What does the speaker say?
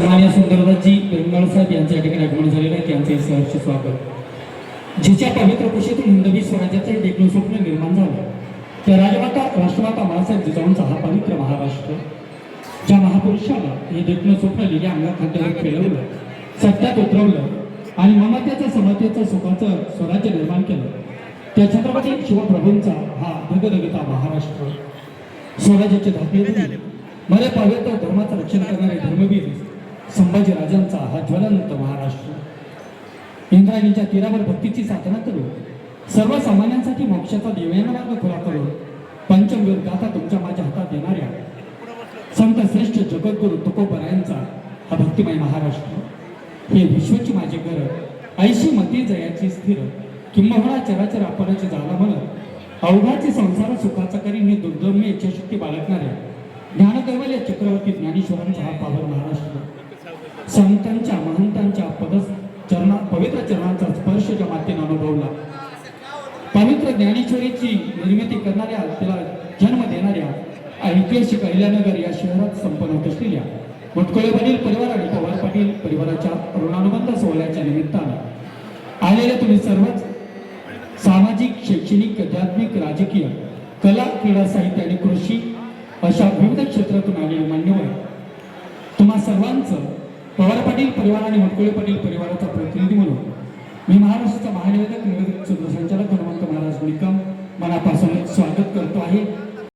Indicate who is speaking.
Speaker 1: सन्मान्य सुंदरदासजी पेरुमाळ साहेब यांच्या ठिकाणी आगमन झालेलं आहे. त्यांचे सहर्ष स्वागत. जिच्या पवित्र कुशीतून हिंदवी स्वराज्याचं एक स्वप्न निर्माण झालं. त्या राजमाता राष्ट्रमाता बाळासाहेब जिजाऊंचा हा पवित्र महाराष्ट्र ज्या महापुरुषाला हे देखणं स्वप्न लिहिल्या अंगाखांद्यावर खेळवलं सत्यात उतरवलं आणि ममत्याचं समतेचं सुखाचं स्वराज्य निर्माण केलं त्या छत्रपती शिवप्रभूंचा हा धगधगता महाराष्ट्र. स्वराज्याचे धाकले मध्ये पवित्र धर्माचं रक्षण करणारे धर्मवीर संभाजी राजांचा हा ज्वलंत महाराष्ट्र. इंद्रायणीच्या तीरावर भक्तीची साधना करू सर्वसामान्यांसाठी मोक्षाचा दिव्यान मार्ग खुला करू पंचमवीर गाथा तुमच्या माझ्या हातात येणाऱ्या संत श्रेष्ठ जगद्गुरु तुकोबरायांचा हा भक्तिमय महाराष्ट्र. हे विश्वची माझे घर ऐशी मती जयाची स्थिर. किंबहुना चराचर आपणाची जागा म्हणत अवघाचे संसार सुखाचा करी हे दुर्दम्य इच्छाशक्ती बाळगणाऱ्या ज्ञानकैवल्य चक्रवर्ती ज्ञानेश्वरांचा हा पावर महाराष्ट्र. संतांच्या महंतांच्या पद चरणा पवित्र चरणांचा स्पर्श ज्या मातेने अनुभवला. पवित्र ज्ञानेश्वरीची निर्मिती करणाऱ्या तिला जन्म देणाऱ्या ऐतिहासिक अहिल्यानगर या शहरात संपन्न होत असलेल्या मुटकुळे परिवार आणि पवार पाटील परिवाराच्या ऋणानुबंध सोहळ्याच्या निमित्तानं आलेले तुम्ही सर्वच सामाजिक शैक्षणिक आध्यात्मिक राजकीय कला क्रीडा साहित्य आणि कृषी अशा विविध क्षेत्रातून आलेले मान्यवर. तुम्हा सर्वांचं पवार पाटील परिवार आणि मुटकुळे पाटील परिवाराचा प्रतिनिधी म्हणून मी महाराष्ट्राचा महानिवेदक निवेदक संचालक हनुमंत महाराज निकम मनापासून स्वागत